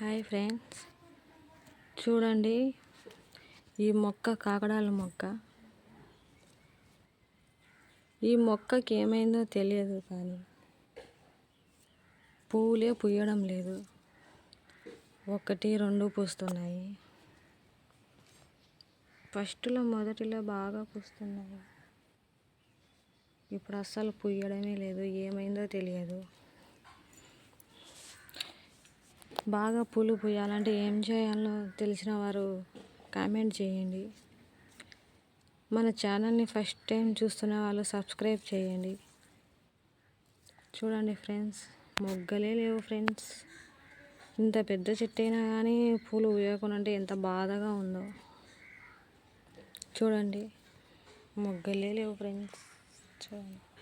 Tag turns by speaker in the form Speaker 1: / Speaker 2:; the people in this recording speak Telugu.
Speaker 1: Hi friends. చూడండి ఈ మొక్క కాకడాల మొక్క. ఈ మొక్కకి ఏమైందో తెలియదు కానీ పువ్వులే పుయ్యడం లేదు. ఒకటి రెండు పూస్తున్నాయి. ఫస్ట్లో మొదటిలో బాగా పూస్తున్నాయి. ఇప్పుడు అస్సలు పుయ్యడమే లేదు. ఏమైందో తెలియదు. బాగా పూలు పూయాలంటే ఏం చేయాలో తెలిసిన వారు కామెంట్ చేయండి. మన ఛానల్ని ఫస్ట్ టైం చూస్తున్న వాళ్ళు సబ్స్క్రైబ్ చేయండి. చూడండి ఫ్రెండ్స్ మొగ్గలే లేవు ఫ్రెండ్స్. ఇంత పెద్ద చెట్టు అయినా కానీ పూలు పూయకుండా అంటే ఎంత బాధగా ఉందో. చూడండి మొగ్గలే లేవు ఫ్రెండ్స్. చూడండి.